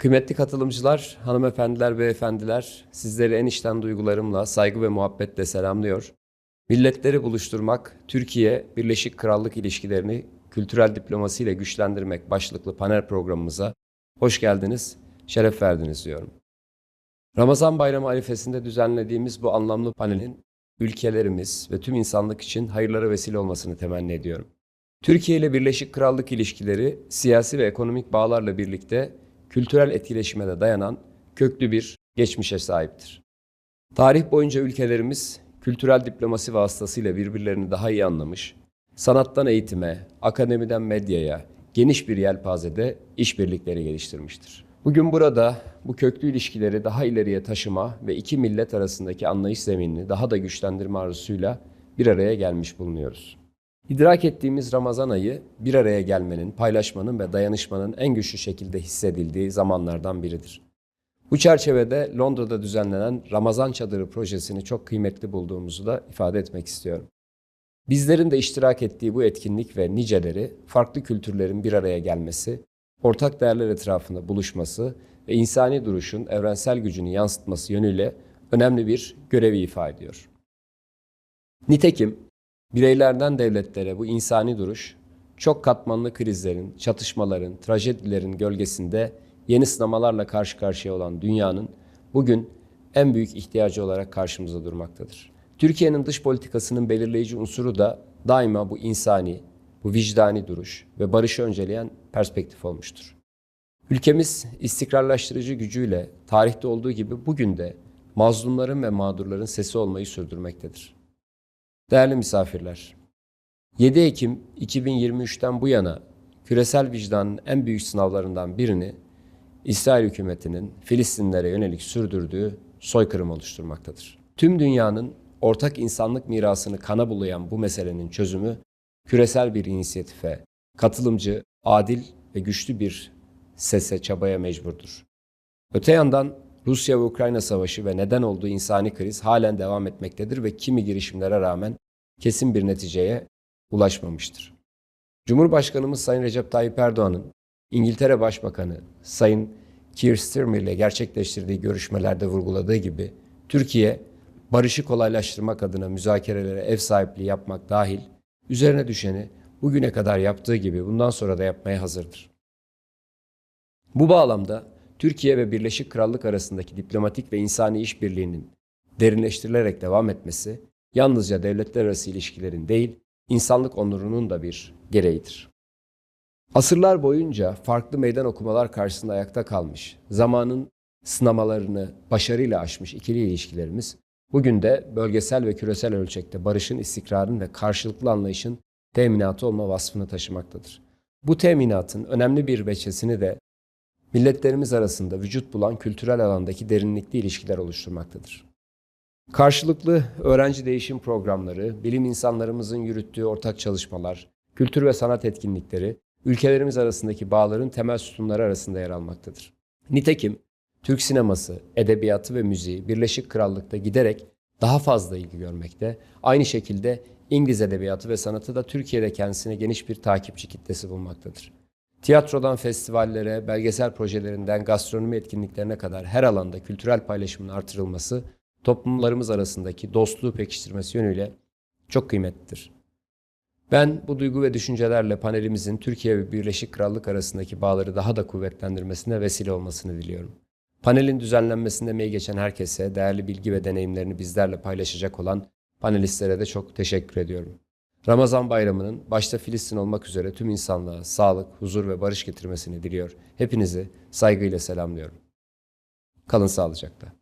Kıymetli katılımcılar, hanımefendiler, beyefendiler, sizleri en içten duygularımla, saygı ve muhabbetle selamlıyor. Milletleri buluşturmak, Türkiye Birleşik Krallık ilişkilerini kültürel diplomasiyle güçlendirmek başlıklı panel programımıza hoş geldiniz, şeref verdiniz diyorum. Ramazan Bayramı arifesinde düzenlediğimiz bu anlamlı panelin ülkelerimiz ve tüm insanlık için hayırlara vesile olmasını temenni ediyorum. Türkiye ile Birleşik Krallık ilişkileri siyasi ve ekonomik bağlarla birlikte kültürel etkileşime de dayanan köklü bir geçmişe sahiptir. Tarih boyunca ülkelerimiz kültürel diplomasi vasıtasıyla birbirlerini daha iyi anlamış, sanattan eğitime, akademiden medyaya geniş bir yelpazede işbirlikleri geliştirmiştir. Bugün burada bu köklü ilişkileri daha ileriye taşıma ve iki millet arasındaki anlayış zeminini daha da güçlendirme arzusuyla bir araya gelmiş bulunuyoruz. İdrak ettiğimiz Ramazan ayı bir araya gelmenin, paylaşmanın ve dayanışmanın en güçlü şekilde hissedildiği zamanlardan biridir. Bu çerçevede Londra'da düzenlenen Ramazan Çadırı projesini çok kıymetli bulduğumuzu da ifade etmek istiyorum. Bizlerin de iştirak ettiği bu etkinlik ve niceleri farklı kültürlerin bir araya gelmesi, ortak değerler etrafında buluşması ve insani duruşun evrensel gücünü yansıtması yönüyle önemli bir görevi ifade ediyor. Nitekim bireylerden devletlere bu insani duruş çok katmanlı krizlerin, çatışmaların, trajedilerin gölgesinde yeni sınamalarla karşı karşıya olan dünyanın bugün en büyük ihtiyacı olarak karşımıza durmaktadır. Türkiye'nin dış politikasının belirleyici unsuru da daima bu insani, bu vicdani duruş ve barışı önceleyen perspektif olmuştur. Ülkemiz istikrarlaştırıcı gücüyle tarihte olduğu gibi bugün de mazlumların ve mağdurların sesi olmayı sürdürmektedir. Değerli misafirler, 7 Ekim 2023'ten bu yana küresel vicdanın en büyük sınavlarından birini İsrail hükümetinin Filistinlere yönelik sürdürdüğü soykırım oluşturmaktadır. Tüm dünyanın ortak insanlık mirasını kana bulayan bu meselenin çözümü küresel bir inisiyatife, katılımcı, adil ve güçlü bir sese, çabaya mecburdur. Öte yandan Rusya ve Ukrayna savaşı ve neden olduğu insani kriz halen devam etmektedir ve kimi girişimlere rağmen kesin bir neticeye ulaşmamıştır. Cumhurbaşkanımız Sayın Recep Tayyip Erdoğan'ın İngiltere Başbakanı Sayın Keir Starmer ile gerçekleştirdiği görüşmelerde vurguladığı gibi Türkiye barışı kolaylaştırmak adına müzakerelere ev sahipliği yapmak dahil üzerine düşeni bugüne kadar yaptığı gibi bundan sonra da yapmaya hazırdır. Bu bağlamda Türkiye ve Birleşik Krallık arasındaki diplomatik ve insani işbirliğinin derinleştirilerek devam etmesi yalnızca devletler arası ilişkilerin değil, insanlık onurunun da bir gereğidir. Asırlar boyunca farklı meydan okumalar karşısında ayakta kalmış, zamanın sınamalarını başarıyla aşmış ikili ilişkilerimiz, bugün de bölgesel ve küresel ölçekte barışın, istikrarın ve karşılıklı anlayışın teminatı olma vasfını taşımaktadır. Bu teminatın önemli bir veçesini de milletlerimiz arasında vücut bulan kültürel alandaki derinlikli ilişkiler oluşturmaktadır. Karşılıklı öğrenci değişim programları, bilim insanlarımızın yürüttüğü ortak çalışmalar, kültür ve sanat etkinlikleri, ülkelerimiz arasındaki bağların temel sütunları arasında yer almaktadır. Nitekim Türk sineması, edebiyatı ve müziği Birleşik Krallık'ta giderek daha fazla ilgi görmekte. Aynı şekilde İngiliz edebiyatı ve sanatı da Türkiye'de kendisine geniş bir takipçi kitlesi bulmaktadır. Tiyatrodan festivallere, belgesel projelerinden gastronomi etkinliklerine kadar her alanda kültürel paylaşımın artırılması, toplumlarımız arasındaki dostluğu pekiştirmesi yönüyle çok kıymetlidir. Ben bu duygu ve düşüncelerle panelimizin Türkiye ve Birleşik Krallık arasındaki bağları daha da kuvvetlendirmesine vesile olmasını diliyorum. Panelin düzenlenmesinde emeği geçen herkese, değerli bilgi ve deneyimlerini bizlerle paylaşacak olan panelistlere de çok teşekkür ediyorum. Ramazan bayramının başta Filistin olmak üzere tüm insanlığa sağlık, huzur ve barış getirmesini diliyor. Hepinizi saygıyla selamlıyorum. Kalın sağlıcakla.